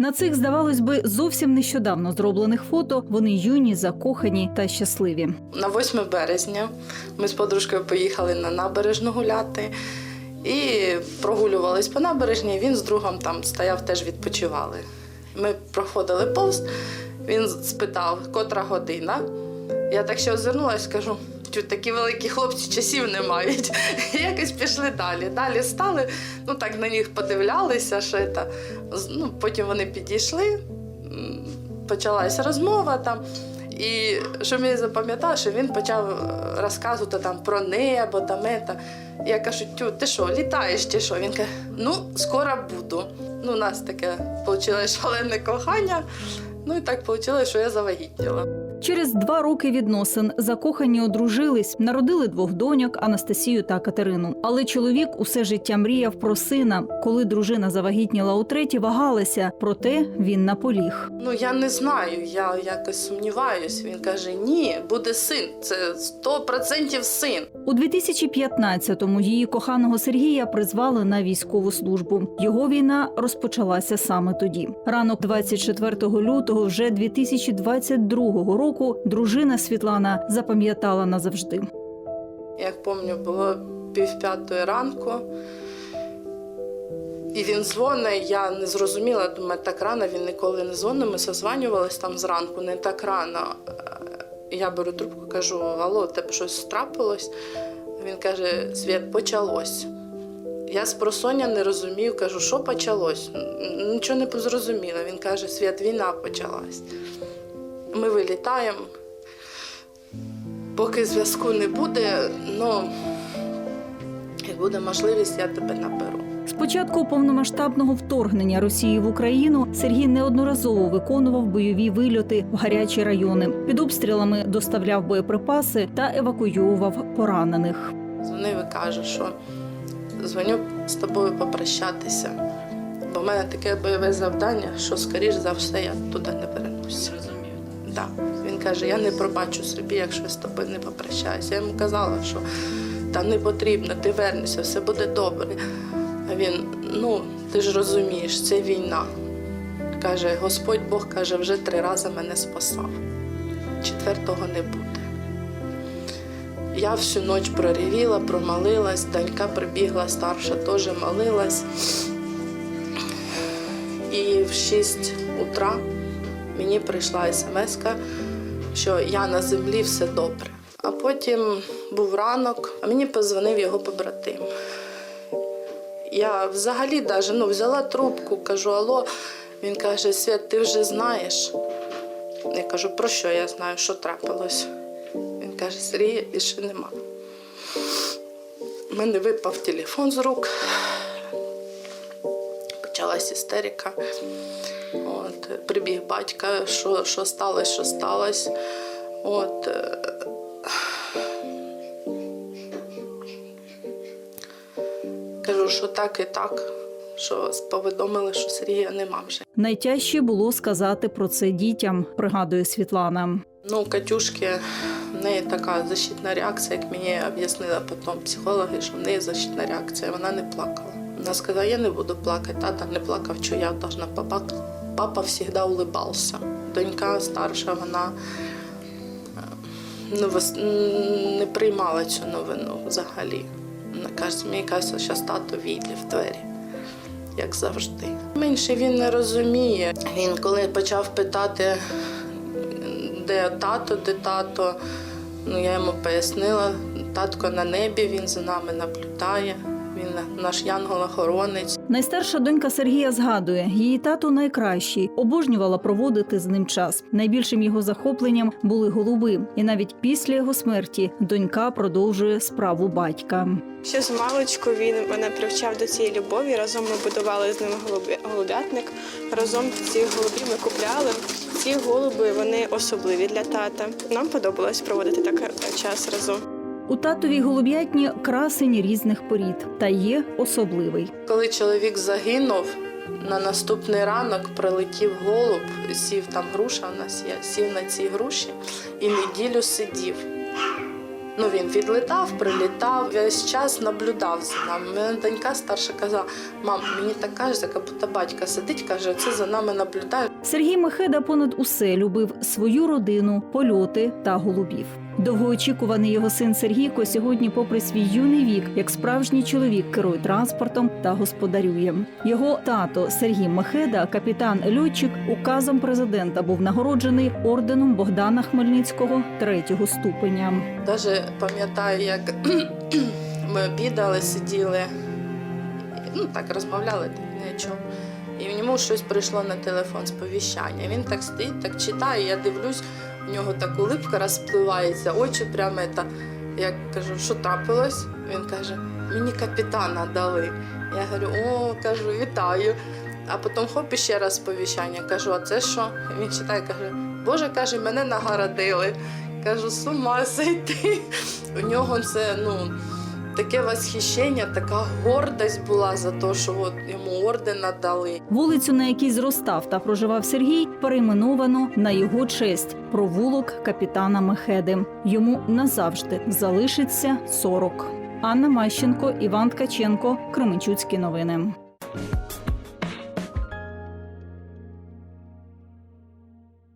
На цих, здавалось би, зовсім нещодавно зроблених фото вони юні, закохані та щасливі. На 8 березня ми з подружкою поїхали на набережну гуляти і прогулювались по набережні. Він з другом там стояв, теж відпочивали. Ми проходили повз, він спитав, котра година. Я так ще озирнулась, кажу, «Тю, такі великі хлопці часів не мають. Якось пішли далі. Далі стали, ну так на них подивлялися, що це. Ну, потім вони підійшли, м, почалась розмова там. І що мені запам'ятало, що він почав е, розказувати там про небо, там ета. Я кажу, тю, ти що, літаєш чи що? Він каже, ну, скоро буду. Ну, у нас таке вийшло шалене кохання. Ну і так вийшло, що я завагітніла. Через два роки відносин закохані одружились, народили двох доньок Анастасію та Катерину. Але чоловік усе життя мріяв про сина. Коли дружина завагітніла утретє, вагалася, проте він наполіг. Ну я не знаю, я якось сумніваюсь. Він каже: ні, буде син, це 100% син. У 2015-му її коханого Сергія призвали на військову службу. Його війна розпочалася саме тоді. Ранок 24 лютого, вже 2022 року, дружина Світлана запам'ятала назавжди. Як пам'ятаю, було пів п'ятої ранку. І він дзвонить, я не зрозуміла, думаю, так рано він ніколи не дзвонив. Ми созванювались там зранку, не так рано. Я беру трубку, кажу: Алло, тебе щось трапилось? Він каже: Світ, почалось. Я з просоння не розумію, кажу, що почалось? Нічого не зрозуміла. Він каже, Світ, війна почалась. Ми вилітаємо. Поки зв'язку не буде, ну як буде можливість, я тебе наберу. З початку повномасштабного вторгнення Росії в Україну Сергій неодноразово виконував бойові вильоти в гарячі райони. Під обстрілами доставляв боєприпаси та евакуював поранених. Дзвонив і каже, що дзвоню з тобою попрощатися. Бо в мене таке бойове завдання, що, скоріш за все, я туди не вернуся. Да. Він каже, я не пробачу собі, якщо з тобою не попрощаюся. Я йому казала, що та не потрібно, ти вернешся, все буде добре. А він, ну, ти ж розумієш, це війна. Каже, Господь Бог каже, вже три рази мене спасав. Четвертого не буде. Я всю ніч проревіла, промолилась, донька прибігла, старша теж молилась. І в 6 утра мені прийшла смс, що я на землі все добре. А потім був ранок, а мені позвонив його побратим. Я взагалі даже, ну, взяла трубку, кажу, алло. Він каже, Свят, ти вже знаєш. Я кажу, про що я знаю, що трапилось. Він каже, Сергія більше нема. У мене випав телефон з рук. Почалась істерика. От, прибіг батька, що, що сталося, що сталося. От, е, кажу, що так і так, що повідомили, що Сергія нема вже. Найтяжче було сказати про це дітям, пригадує Світлана. Ну, Катюшки в неї така защитна реакція, як мені об'яснила потім психологи, що в неї защитна реакція, вона не плакала. Вона сказала, я не буду плакати, тата не плакав, що я должна плакати. Папа завжди улибався. Донька старша, вона е, ну, не приймала цю новину взагалі. Вона каже, мені каже, що тато війде в двері, як завжди. Менше він не розуміє. Він коли почав питати, де тато, де тато. Ну, я йому пояснила, татко на небі, він за нами наблюдає, він наш янгол-охоронець. Найстарша донька Сергія згадує, її тато найкращий, обожнювала проводити з ним час. Найбільшим його захопленням були голуби, і навіть після його смерті донька продовжує справу батька. Ще з маличку він мене привчав до цієї любові. Разом ми будували з ним голубі- голубятник. Разом ці голубі ми купляли. Ці голуби вони особливі для тата. Нам подобалось проводити так час разом. У татовій голуб'ятні красень різних порід, та є особливий. Коли чоловік загинув, на наступний ранок прилетів голуб, сів там груша у нас є, сів на цій груші і неділю сидів. Ну він відлітав, прилітав, весь час наблюдав за нами. Мене донька старша казала: мам, мені так кажеться, як будто батька сидить, каже, це за нами наблюдає. Сергій Мехеда понад усе любив свою родину, польоти та голубів. Довгоочікуваний його син Сергійко сьогодні, попри свій юний вік, як справжній чоловік, керує транспортом та господарює. Його тато Сергій Мехеда, капітан льотчик, указом президента був нагороджений орденом Богдана Хмельницького третього ступеня. Даже пам'ятаю, як ми обідали, сиділи, ну так розмовляли о чому. І в ньому щось прийшло на телефон сповіщання. Він так стоїть, так читає, я дивлюсь, у нього так улипка розпливається, очі прямо та. Я кажу, що трапилось? Він каже, мені капітана дали. Я говорю, о, кажу, вітаю. А потім хоп, іще раз сповіщання. Кажу, а це що? Він читає, каже, Боже, каже, мене нагородили. Кажу, з ума зайти. У нього це ну, таке восхищення, така гордость була за те, що от йому орден надали. Вулицю, на якій зростав та проживав Сергій, перейменовано на його честь провулок капітана Мехеди. Йому назавжди залишиться 40. Анна Мащенко, Іван Ткаченко, Кременчуцькі новини.